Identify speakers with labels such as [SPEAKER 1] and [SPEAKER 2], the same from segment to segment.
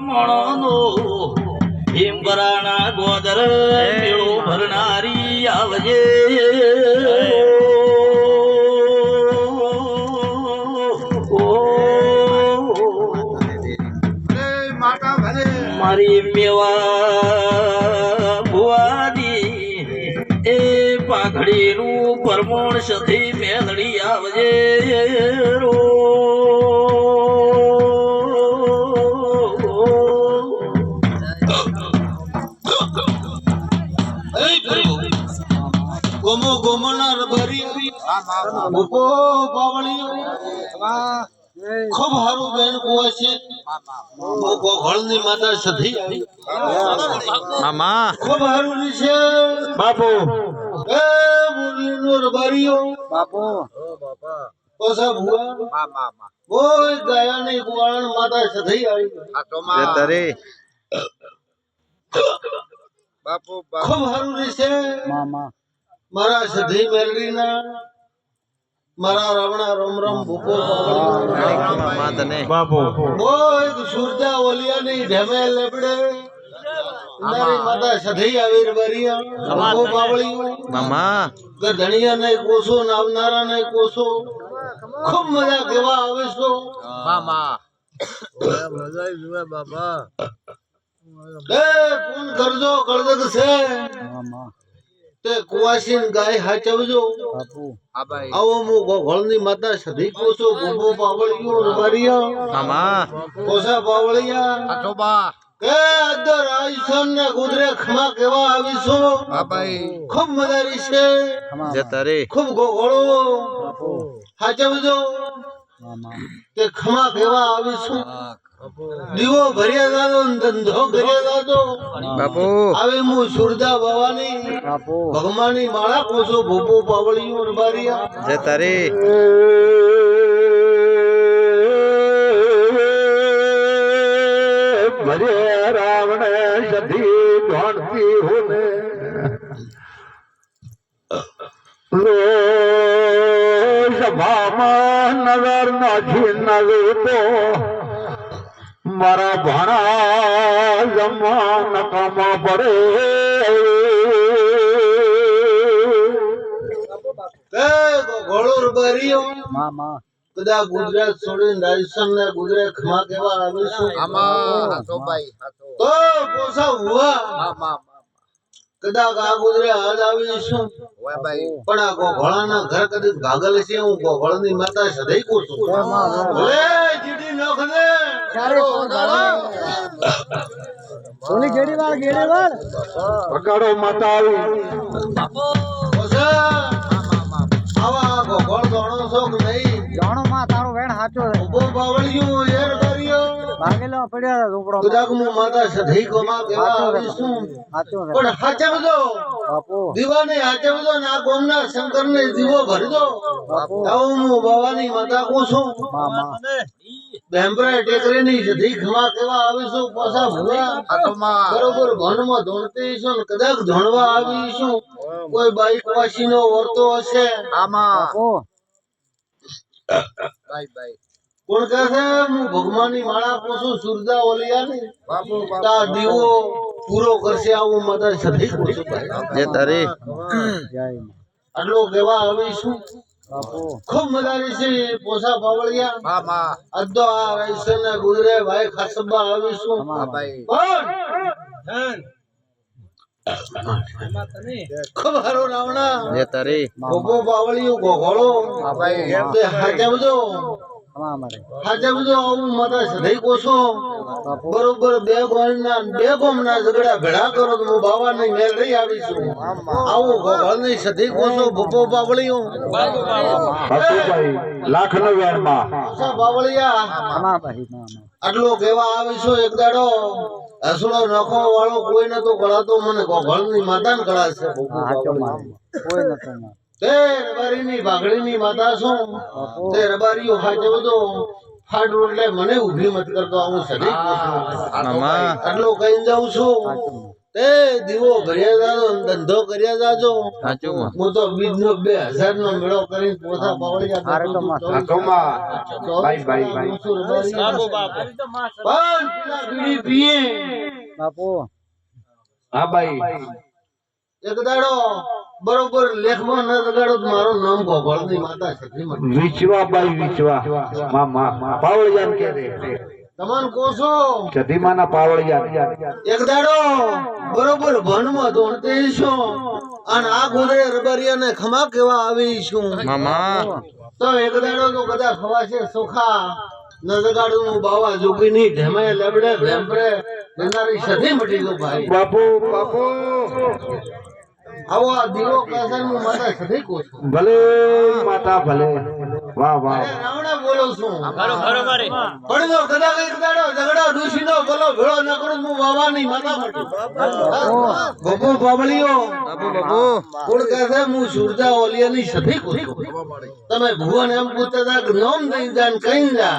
[SPEAKER 1] મણનો. હિમબરાના ગોદર મેળો ભરનારી આવજે. મારી મેવા
[SPEAKER 2] ગોમો ગોમનાર ભરી ભૂપો બાવળી ખૂબ હારું બેન કુવા છે. ગોળની માતા સધી
[SPEAKER 3] મામા
[SPEAKER 2] ખૂબ હારું ની છે.
[SPEAKER 3] બાપુ.
[SPEAKER 2] એ મુરલીનો ભરીઓ
[SPEAKER 3] બાપુ.
[SPEAKER 2] કોસા ભુવા. ઓય દયાની કુવાણ માતા સધી આવી.
[SPEAKER 3] બાપુ
[SPEAKER 2] ખૂબ હારું છે છે મારા સધી મેલડીના મારા રાવણા રોમ રોમ ભૂપો
[SPEAKER 3] મામા
[SPEAKER 4] બાપુ.
[SPEAKER 2] ઓય સુરજા ઓલિયાની ઢેમે લેબડે. નારી માતા સધી આવી રબારીયા ભૂપો બાવળી.
[SPEAKER 3] મામા.
[SPEAKER 2] ગધણિયા ને કોસો નાવનારા ને કોસો. ખૂબ મજા કેવા આવે છો? એ પૂન કરજો કરજો છે. તે કુવાસીન ગાય હાચવજો. આવો મુ ગોળની માતા સધી કોસો ગોબો બાવળિયો રબારીયા.
[SPEAKER 3] મામા.
[SPEAKER 2] કોસા બાવળિયા કે અદર આઈસન ને ગુદરે ખમા કેવા આવીશો? ખૂબ મદારી છે.
[SPEAKER 3] જે તરે.
[SPEAKER 2] ખૂબ ગોગળો હાચવજો. કે ખમા કેવા આવીશું? દીવો ભર્યા દાદો ધંધો કર્યા દાદો.
[SPEAKER 3] બાપુ.
[SPEAKER 2] હવે હું સુરદા બાવાની ભગવાનની માળા કોસો ભૂપો પાવળી રબારિયા
[SPEAKER 3] જે તરે.
[SPEAKER 4] ભરે રાવણ સધી ધોણતી હોને. લો સભામાં નગર નાખી નગર તો મારા ભણા જમવા નકામા પડે.
[SPEAKER 2] રબારીઓ કદા ગુજરાત છોડીને રાજસ્થાન ને ગુજરાતમાં કેવા આવીશું. તો પોસા હુઆ કદાચ આ ગુજરાત આજ આવીશું પણ આ ગોઘોળાના ઘર કદી ગાગલ છે હું ગોઘોળની માતા સદાય કહું છું. ભલે જીડી નખ દે
[SPEAKER 4] પકડો માતા આવી.
[SPEAKER 2] આવા ગોભળ દોણો છો કે નહીં.
[SPEAKER 5] જાણો માં તારો વેણ સાચો છે.
[SPEAKER 2] ઊભો બાવળિયું એર
[SPEAKER 5] ભાગેલો પડ્યો ઝૂંપડો
[SPEAKER 2] કદાચ હું માતા સદાય કોમા કેવા આવીશું પણ હાચવજો
[SPEAKER 5] બાપુ.
[SPEAKER 2] દીવાને હાચવજો ને આ ગોમના શંકરને દીવો ભરજો
[SPEAKER 5] બાપુ.
[SPEAKER 2] આવું હું બાવાની માતા કહું છું.
[SPEAKER 5] મામા.
[SPEAKER 2] બેમ્બરા ટેકરીની સધી ખમા કેવા આવીશું પાછા ભૂલા. બરોબર ભણમાં ધોણતી છું ને કદાચ ધોણવા આવીશું. કોઈ બાઈક વાસીનો વર્તો હશે.
[SPEAKER 5] બાપુ.
[SPEAKER 2] કોણ કહે છે? હું ભગવાનની માળા પૂછું સુરજા ઓલિયાની? તા દીવો પૂરો કરશે આવું માતા સધી પૂછું
[SPEAKER 3] જે તારે.
[SPEAKER 2] આટલો કેવા આવીશું.
[SPEAKER 5] શું
[SPEAKER 2] ખૂબ મજા છે પોસા પાવળિયા. અદ્દો આ રહેશે ને ગુજરે ભાઈ ખાસબા આવીશું. પણ ખબર હારો રાવણા.
[SPEAKER 3] ભોગો તરે.
[SPEAKER 2] ગોગો બાવળિયું ગોઘોળો. તે હાચવજો
[SPEAKER 5] અમા મારે
[SPEAKER 2] હાચવજો આવું માતા સધઈ કોશો બરોબર બે ગોળના બે ગોમના ઝઘડા ભેળા કરો તો હું બાવાની મેલ રહી આવીશું આવું ગોઘોળની સધી કોશો ભૂપો બાવળિયું.
[SPEAKER 4] લાખ
[SPEAKER 2] બાવળિયા આટલો કેવા આવીશો એક દાડો? હસડો નખો વાળો કોઈ નતો કળાતો મને. ગોઘળની માતાને
[SPEAKER 5] માતા ને કળાશે કોઈ નતો
[SPEAKER 2] તે રબારીની ભાગડીની માતા છું તે રબારીઓ હાચે બધો ફાટ એટલે મને ઊભી મત કરતો હું સદી આટલો કઈ જાઉં છું. તે દીવો ભર્યા જાજો ધંધો કર્યા જાજો. હું તો બીજ નો બે હજાર નો મેળો કરીને પોતા
[SPEAKER 1] બાપુ.
[SPEAKER 2] પણ પીએ.
[SPEAKER 5] બાપુ.
[SPEAKER 4] હા ભાઈ.
[SPEAKER 2] એક દાડો બરોબર લેખમાં ન લગાડો તો નામ ગોપાળની માતા સખી
[SPEAKER 4] વિચવા બાઈ વિચવા. માં માં પાવળિયાન કે રે?
[SPEAKER 2] તમને કહો છો?
[SPEAKER 4] પાવળિયાન
[SPEAKER 2] એક દાડો બરોબર ભણમાં દોડતે છું. અને આ ગોદરે રબરિયાને ખમા કેવા આવી છું.
[SPEAKER 3] મામા
[SPEAKER 2] તો એક દાડો તો કદાચ ખવાશે સોખા. ન લગાડું હું બાવા જોગીની ઢેમે લેબડે ભેંપરે. ગંગારી સધી મટી ગયો ભાઈ.
[SPEAKER 4] બાપુ. બાપુ.
[SPEAKER 2] આવો આ દીવો કાસર હું માતા સધી કહું
[SPEAKER 4] ભલે માતા ભલે. વાહ વાહ
[SPEAKER 2] રાવણા બોલો છું.
[SPEAKER 1] ખરો ખરો મારે.
[SPEAKER 2] પણ કદા કઈ એક દાડો ઝઘડો ડૂસીનો બોલો ભેળો ન કરું હું બાવાની માતા માટે ગોપુ બાબલીઓ
[SPEAKER 3] બાપુ બાપુ.
[SPEAKER 2] કોણ કહેશે હું સુરજા ઓલિયાની કહું છું? તમે ભુવન એમ પૂછતા હતા કે નોમ દઈ જાન કઈ જા?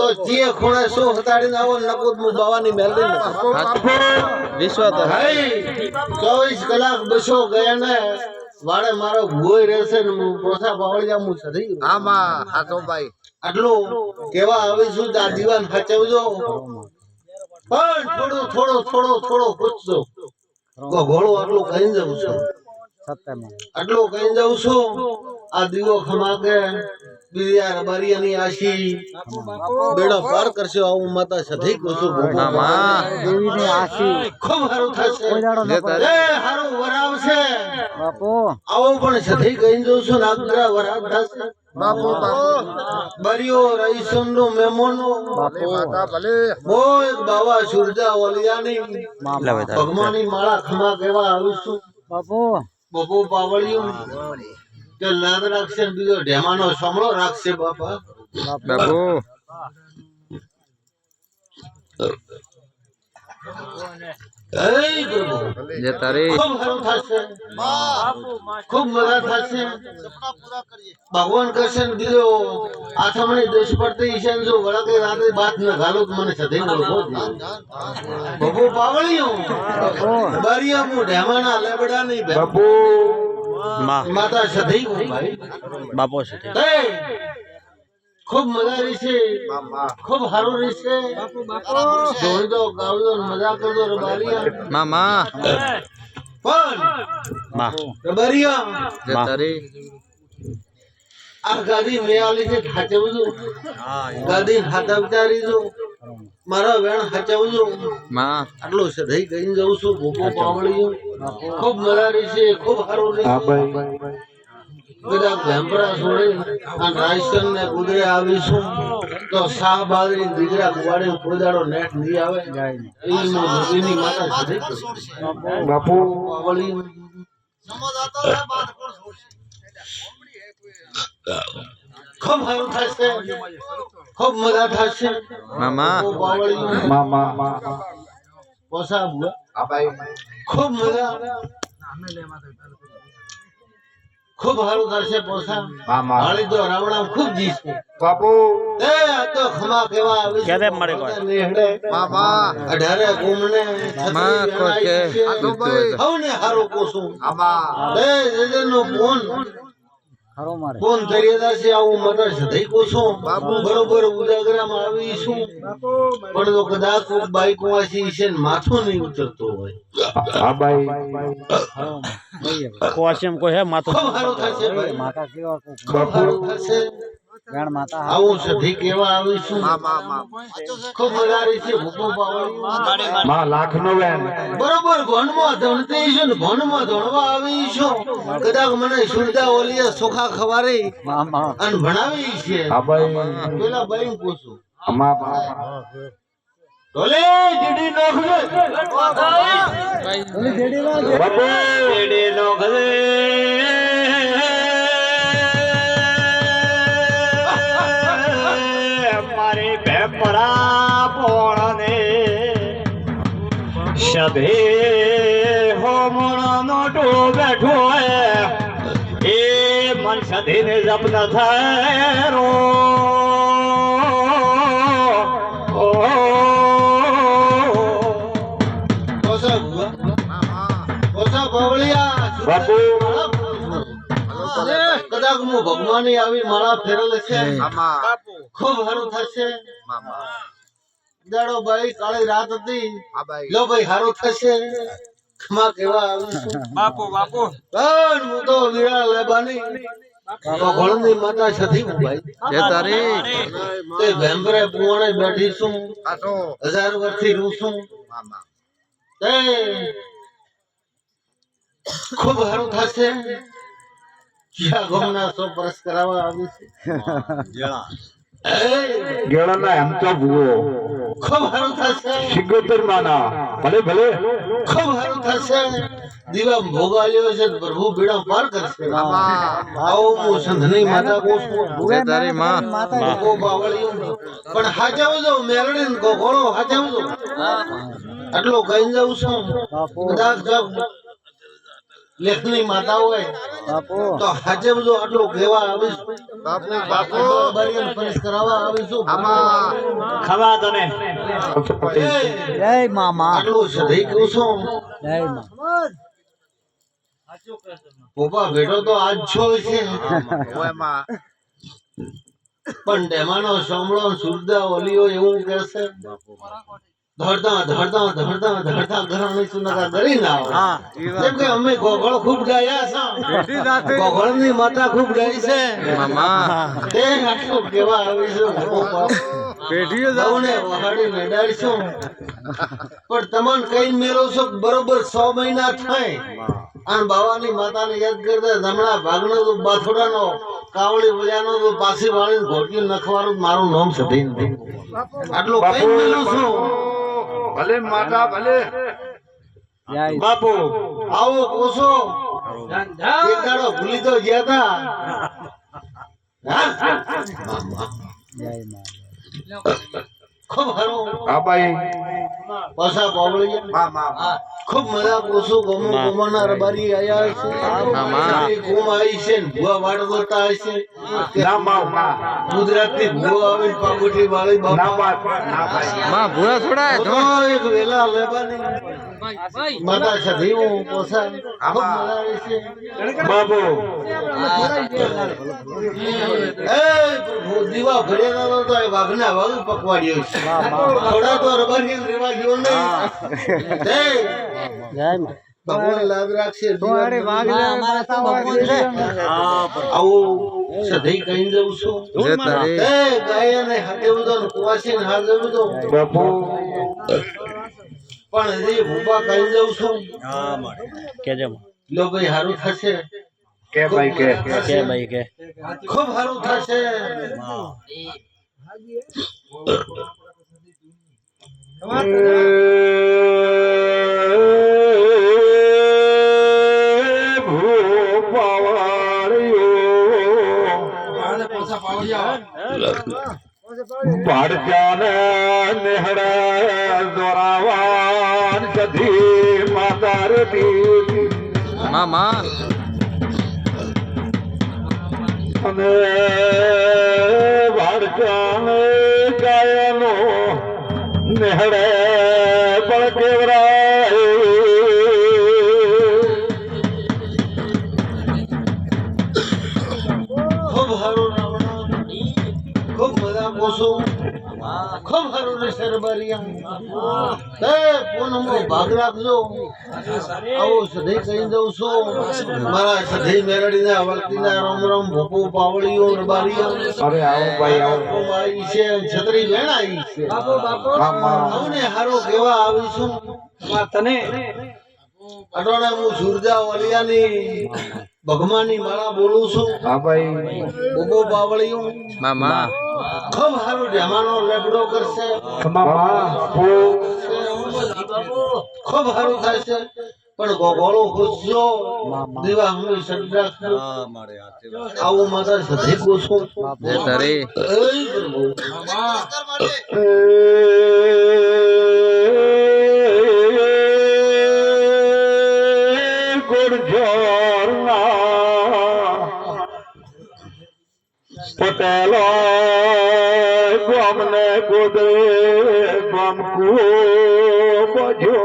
[SPEAKER 2] તો જે ખૂણે સો હતાડીને આવો નકુદ હું બાવાની મેલડી નથી
[SPEAKER 3] વિશ્વ તો
[SPEAKER 2] ચોવીસ કલાક બસો ગયા ને વાડે મારો ભૂય રહેશે ને હું પોસા પાવળિયા હું સધી
[SPEAKER 6] આમાં હાથો ભાઈ.
[SPEAKER 2] આટલું કેવા આવીશું આ દીવાન સાચવજો પણ થોડો થોડો થોડો થોડો પૂછજો. તો ઘોડો આટલું કઈ જવું છું? આટલું કઈ જવું છું? આ દીવો ખમાકે બીજા રબારીયાની આશી બેડો પાર કરશે આવું માતા સધી કહું છું
[SPEAKER 5] દેવીની આશી
[SPEAKER 2] ખૂબ સારું થશે.
[SPEAKER 5] કોઈ દાડો ન
[SPEAKER 3] જે
[SPEAKER 5] કરે.
[SPEAKER 3] તારે
[SPEAKER 2] એ હારું વરાવશે.
[SPEAKER 5] બાપુ.
[SPEAKER 2] આવું પણ સધી કઈ જવું છું નાગરા વરાવ થશે.
[SPEAKER 6] બાપુ બાપુ.
[SPEAKER 2] બરિયો રઈસનનો મેમોનો.
[SPEAKER 5] બાપુ.
[SPEAKER 6] માતા ભલે
[SPEAKER 2] મોય બાવા સુરજા ઓલિયાની. ભગવાનની માળા ખમા કેવા આવીશું
[SPEAKER 5] બાપુ.
[SPEAKER 2] બપો પાવળિયું કે લાદ રાખશે ને બીજો ઢેમાનો સમળો રાખશે બાપા.
[SPEAKER 3] બાપુ
[SPEAKER 2] ભગવાન કૃષ્ણ ને બીજો આથમણી દોષ પડતી ઈશાન જો વળગે રાતે બાત ન ઘાલો મને સધી ઓળખો બપો પાવળિયું. બારિયા હું ઢેમાના લેબડા નહીં
[SPEAKER 3] માં
[SPEAKER 2] માતા સધી.
[SPEAKER 3] બાપો છે
[SPEAKER 2] ખૂબ મજા રહેશે ખૂબ સારું રહેશે જોઈ દો ગાવજો ને મજા કરજો રબારિયા.
[SPEAKER 3] મામા
[SPEAKER 2] પણ રબારિયા.
[SPEAKER 3] જે તારી
[SPEAKER 2] આ ગાદી મેં આલી છે ખાચવજો ગાદી હાથા વિચારી જો મારા વેણ હાચવજો.
[SPEAKER 3] માં.
[SPEAKER 2] આટલું સદાઈ કહીને જઉં છું ખૂબ મજા છે ખૂબ સારું બધા ભેંપરા છોડે અને રાયસન ને કુદરે આવીશું. તો શાહ બાદરી દીકરા કુવાડે કોદાડો નેટ નહીં આવે. એ હું નદીની માતા સધી કરું.
[SPEAKER 4] બાપુ.
[SPEAKER 2] પાવળી ખૂબ સારું થશે ખૂબ મજા થશે.
[SPEAKER 3] મામા.
[SPEAKER 2] ઓ પાવળી
[SPEAKER 4] માં માં માં
[SPEAKER 2] પોસા બુઆ
[SPEAKER 6] ભાઈ
[SPEAKER 2] ખૂબ મજા. ખૂબ સારું થશે પોસા.
[SPEAKER 6] મામા.
[SPEAKER 2] હાલી તો રાવણા ખૂબ જીશે
[SPEAKER 4] બાપુ.
[SPEAKER 2] એ આ તો ખમા કેવા આવી
[SPEAKER 3] ક્યારે મળે કોઈ?
[SPEAKER 6] મામા.
[SPEAKER 2] અઢારે ગુમને
[SPEAKER 3] માં કોઈ કે
[SPEAKER 6] તો ભાઈ
[SPEAKER 2] હવને હારું કોસું
[SPEAKER 6] આમાં
[SPEAKER 2] એ જજનો ફોન.
[SPEAKER 5] ખરો મારે.
[SPEAKER 2] ફોન તરીયદા છે આવું મટર સધઈ કોસું બરોબર ઉજાગરામાં આવીશું પણ તો કદાચ બાઈક વાસી છે ને માથું નહીં ઉતરતો હોય.
[SPEAKER 4] હા ભાઈ
[SPEAKER 3] કોશિયમ કો હે માથું
[SPEAKER 2] મારો સારું થશે ભાઈ.
[SPEAKER 5] માતા કેવા
[SPEAKER 2] કો થશે.
[SPEAKER 5] વેણ માતા
[SPEAKER 2] આવું સધી કેવા આવીશું
[SPEAKER 6] મામા મામા
[SPEAKER 2] ખૂબ મજા છે ભૂપો પાવડી
[SPEAKER 4] માં લાખ નો વેન.
[SPEAKER 2] બરોબર ભણમાં ધણતી છે ને ભણમાં ધણવા આવી છો. કદાચ મને સુરદા ઓલિયા સોખા ખવારી
[SPEAKER 5] મામા
[SPEAKER 2] અને ભણાવી છે.
[SPEAKER 4] હા ભાઈ.
[SPEAKER 2] પેલા ભાઈ પૂછું.
[SPEAKER 4] અમા
[SPEAKER 2] ઢોલે જીડી નોખલે
[SPEAKER 5] ઓલી જીડી
[SPEAKER 4] નોખલે.
[SPEAKER 2] જીડી નોખજે
[SPEAKER 4] ભેપરા પોળને સભે હોમણો ટો બેઠો એ મન સધીને જપ ન થાય રો બાપુ
[SPEAKER 2] કદાચ હું ભગવાન આવી માળા ફેરેલ છે. ખૂબ સારું થશે. દાડો ભાઈ કાળી રાત હતી. લો ભાઈ સારું થશે. ખમા કેવા આવીશું
[SPEAKER 5] બાપુ બાપુ.
[SPEAKER 2] પણ હું તો વીરા લેબાની. ભગવાનની માતા છતી ભાઈ.
[SPEAKER 3] જય તારી.
[SPEAKER 2] તે ભેંભરે પુવાણે બેઠી છું. હજાર વર્ષથી રહું છું. તે ખૂબ સારું થશે. ગમના સો પરસ કરાવવા આવીશું એ,
[SPEAKER 4] ગેળાના એમ તો ભૂવો.
[SPEAKER 2] ખૂબ સારું થશે.
[SPEAKER 4] સિગોતર માના ભલે ભલે.
[SPEAKER 2] ખૂબ સારું થશે. દીવા ભોગાલ્યો છે પ્રભુ બીડા પાર કરશે. આવો હું સંધની માતા
[SPEAKER 3] તારી માં.
[SPEAKER 2] બાવળિયું. પણ હાચવજો મેરડી ને ગોગોળો હાચવજો આટલો કઈ જાઉં છું. જો લેખની માતા હોય
[SPEAKER 5] બાપુ.
[SPEAKER 2] તો હાચવજો આટલો કહેવા આવીશ.
[SPEAKER 6] બાપુ બાપુ.
[SPEAKER 2] બરિયન પરેશ કરાવવા આવીશું.
[SPEAKER 6] આમાં.
[SPEAKER 4] ખવા તને.
[SPEAKER 5] જય મામા.
[SPEAKER 2] આટલું સધી કહું છું.
[SPEAKER 5] જય મામા
[SPEAKER 2] પોપા ભેટો તો આજ છો છે. પણ ડેમાનો સોમળો સુરદા ઓલીઓ એવું કહેશે. ધડતા ધડતા ધડતા ધડતા ઘરાણી સુનકા ગરી ના આવે જેમ કે અમે ગોગળ ખૂબ ગાયા છે. ગોગળની માતા ખૂબ ગાઈ છે. તે આટલું કેવા આવીશું
[SPEAKER 3] પેઢીઓ
[SPEAKER 2] સૌને વહાડી મેડાડીશું પણ તમને કઈ મેળો છો બરોબર સો મહિના થાય? અને બાવાની માતાને યાદ કરતા જમણા ભાગનો તો બાથોડાનો કાવળી બજાનો તો પાછી વાળીને ઘોટલી નખવાનું મારું નામ સધી નથી આટલું કઈ મેળો છું?
[SPEAKER 6] ભલે માતા ભલે.
[SPEAKER 4] બાપુ
[SPEAKER 2] આવો કોસો. દાડો ભૂલી તો ગયા
[SPEAKER 5] હતા
[SPEAKER 2] ખૂબ સારું
[SPEAKER 6] હા ભાઈ
[SPEAKER 2] પાછા બાવળી
[SPEAKER 6] મામા
[SPEAKER 2] ખૂબ મજા કોસો ગમો ગમોના રબારી આયા છે
[SPEAKER 3] મામા.
[SPEAKER 2] આવી છે ને ભૂવા વાડ બોલતા હશે ગુજરાતી ભૂવા આવે પાગોઠી વાળી બાપા.
[SPEAKER 3] ભૂરા થોડા
[SPEAKER 2] એક વેલા લેવાની. માતા સધી હું પોસા એ પ્રભુ દીવા ભર્યા તો એ વાઘના વાઘ પકવાડ્યો છે. થોડા તો રબારી રેવા ગયો નહીં. તે
[SPEAKER 5] જય મા.
[SPEAKER 2] ભગવાન લાદ રાખશે આવું સધી છું. ગાય હાથે બધો કુવાસી ને
[SPEAKER 4] બાપુ.
[SPEAKER 2] પણ હજી ભૂપા કહી દઉં છું.
[SPEAKER 3] કેજો
[SPEAKER 2] લો ભાઈ હારું થશે.
[SPEAKER 4] કે ભાઈ કે
[SPEAKER 3] કે. ભાઈ કે.
[SPEAKER 2] ખૂબ હારું થશે.
[SPEAKER 4] પાડચાને નેહડે દોરાવાન સધી માતાર દી
[SPEAKER 3] મામા
[SPEAKER 4] અને વાડચાને ગાયનો નેહડે પણ
[SPEAKER 2] ખૂબ સારું ને સરબરિયા એ પૂનમો ભાગ રાખજો. આવો સધી કહી દઉં છું. મારા સધી મેરડીના વર્તીના રામ રામ ભોપો પાવડીઓ રબારીઓ
[SPEAKER 4] અરે આવો ભાઈ આવો.
[SPEAKER 2] આવી છે છત્રી વેણ આવી છે. આવને હારો કેવા આવીશું?
[SPEAKER 5] તને.
[SPEAKER 2] અટોણા હું સુરજા વલિયાની ભગમાની માળા બોલું છું.
[SPEAKER 4] હા ભાઈ.
[SPEAKER 2] બોબો બાવળિયું
[SPEAKER 3] મામા.
[SPEAKER 2] ખૂબ હારું જમાનો લેબડો કરશે.
[SPEAKER 4] મામા
[SPEAKER 2] ખૂબ હારું થશે પણ ગોગોળો ખુશજો દીવા હમી સડરાખજો આવું માતા સધી કોશું
[SPEAKER 3] જય તારી
[SPEAKER 4] પટેલો. ગમને ગોદે ગમકુ બજો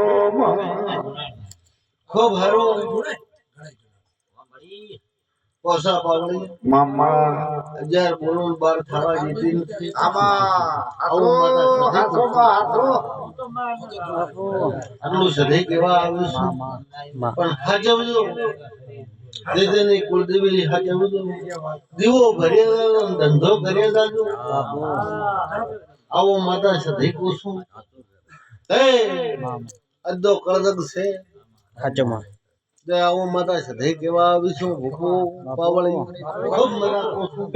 [SPEAKER 2] ખૂબ હરો કોસા પાવડી.
[SPEAKER 6] મામા.
[SPEAKER 2] હજાર બોલું બાર થવા દીધી.
[SPEAKER 6] આમાં
[SPEAKER 2] આવું માતા
[SPEAKER 6] હાથો.
[SPEAKER 2] આટલું સધે કેવા આવ્યું પણ હાચવજો દેદેની કુળદેવી હાચવજો દીવો ને ધંધો કર્યા જાજો આવો માતા સધી કુસુમ હે અદ્દો કળદક છે. હાચમાં. આવો માતા સધે કેવા આવીશું ભૂખો પાવળી. ખૂબ મજા કુસુમ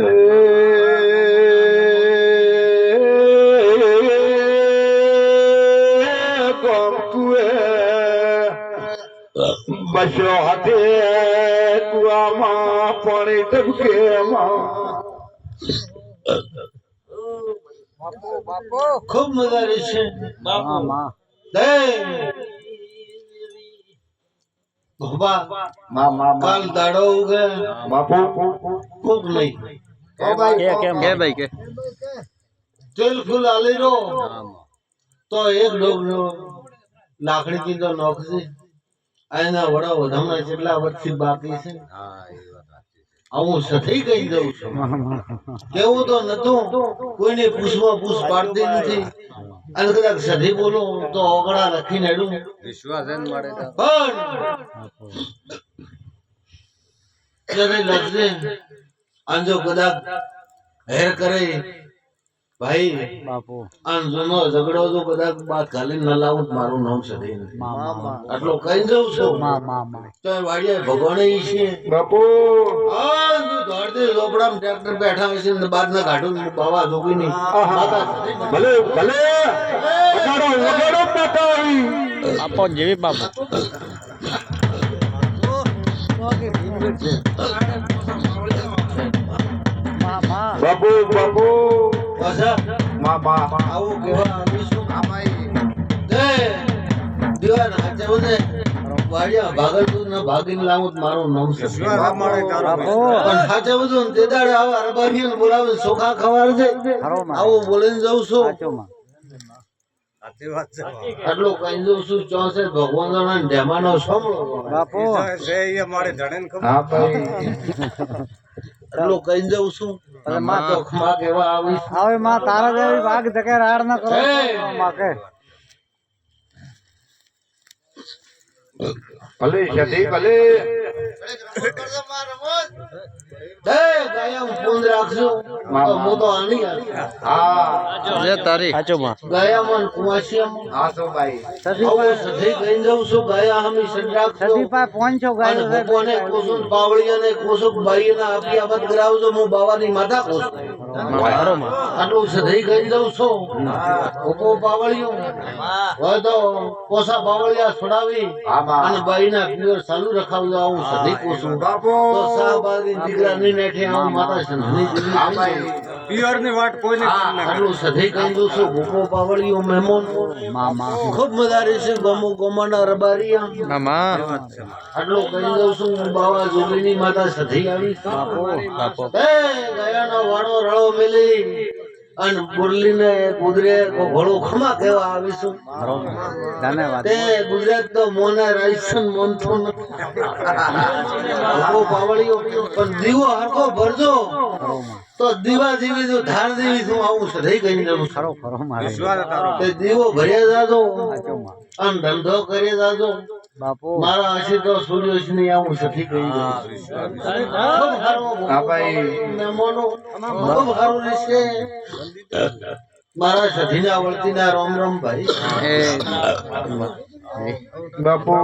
[SPEAKER 4] બસો હાથે કુવામાં પાણી ટપકે
[SPEAKER 2] ખૂબ મજા રહેશે કાલ દાડો ઉગે.
[SPEAKER 6] બાપુ.
[SPEAKER 2] ખૂબ નહીં
[SPEAKER 3] કે કે ભાઈ કે.
[SPEAKER 2] તેલ ફૂલ આલી રો તો એક ડોગ લાકડી થી તો નોખશે. આના વડા હમણાં કેટલા વર્ષથી બાકી છે. હું સથી કહી દઉં છું. કેવું તો નતું કોઈને પૂછવા પૂછ પાડતી નથી. અને કદાચ સધી બોલો તો ઓગળા રાખીને હેડું. પણ જ્યારે અને જો કદાચ હેર કરે ભાઈ
[SPEAKER 5] બાપુ.
[SPEAKER 2] જૂનો ઝઘડો તો કદાચ બાદ ખાલી ન લાવું તો મારું નામ નથી આટલો કહી દઉં છું?
[SPEAKER 5] માં માં માં.
[SPEAKER 2] તો વાડિયા ભગવાન છે.
[SPEAKER 6] બાપુ.
[SPEAKER 2] દોડતી ઝોપડામાં ટ્રેક્ટર બેઠા હશે ને બાદ ના કાઢું બાવા જોગીની નહીં
[SPEAKER 4] ભલે ભલે.
[SPEAKER 3] આપો જેવી બાપુ.
[SPEAKER 4] બાપુ બાપુ.
[SPEAKER 2] પાછા
[SPEAKER 6] મામા
[SPEAKER 2] આવું કેવા આવીશું
[SPEAKER 6] આમાં
[SPEAKER 2] તે દીવાન હાચે વાડિયા ભાગલપુર ના ભાગીને લાવું મારું નામ છે. પણ હાચે બધું ને તે દાડે આવા બોલાવે સોખા ખવાડ છે. આવું બોલીને જઉં છું. આટલું કહી દઉં છું ચોસે ભગવાન ઢેમાનો સાંભળો.
[SPEAKER 5] બાપુ.
[SPEAKER 6] હા ભાઈ.
[SPEAKER 2] આટલું કહી દઉં છું.
[SPEAKER 5] અને માં
[SPEAKER 2] કેવા આવીશ
[SPEAKER 5] હવે માં તારા જેવી ભાગ ધકે રાડ ન કરો.
[SPEAKER 2] માકે
[SPEAKER 5] માં કે.
[SPEAKER 6] ભલે સધી ભલે.
[SPEAKER 2] ને બાવાની માતા કુસુમ આટલું સધી કહી દઉં છું ભૂકો પાવળિયો હોય તો કોસા પાવળિયા છોડાવી અને બાઈના પિયર ચાલુ રખાવજો આવું સધી કુસુમ
[SPEAKER 6] બાપુ.
[SPEAKER 2] તો દીકરાની નેઠે આવું.
[SPEAKER 5] પિયરની વાટ
[SPEAKER 2] આટલું સધી છું. ભૂકો પાવળિયો મહેમાન.
[SPEAKER 5] માં માં
[SPEAKER 2] ખૂબ મજા રહેશે ગમો ગમાના રબારિયા.
[SPEAKER 3] મામા
[SPEAKER 2] આટલું કહી દઉં છું. હું બાવા જોગીની માતા સધી આવી.
[SPEAKER 3] બાપુ
[SPEAKER 2] એ ગયાનો વાળો રળો મેલી. અને મુરલીને કુદરે ઘોડો ખમા કેવા આવીશું.
[SPEAKER 5] ધન્યવાદ.
[SPEAKER 2] તે ગુજરાત તો મોને રાજસ્થાન મોનતો નથી પાવળીઓ. પણ દીવો હરખો ભરજો. તો દીવા દીવી જો ધાર દીવી તું આવું છે. રહી ગઈ ને
[SPEAKER 5] સારો ખરો મારે.
[SPEAKER 2] તે દીવો ભર્યા જાજો. અને ધંધો કરી જાજો.
[SPEAKER 5] બાપુ.
[SPEAKER 2] મારા હશે તો સૂર્યોશની આવું સઠી કહી દઉં
[SPEAKER 6] હા ભાઈ.
[SPEAKER 2] ખૂબ સારું રહેશે. મારા સધીના વળતીના રામ રામ ભાઈ.
[SPEAKER 6] બાપુ.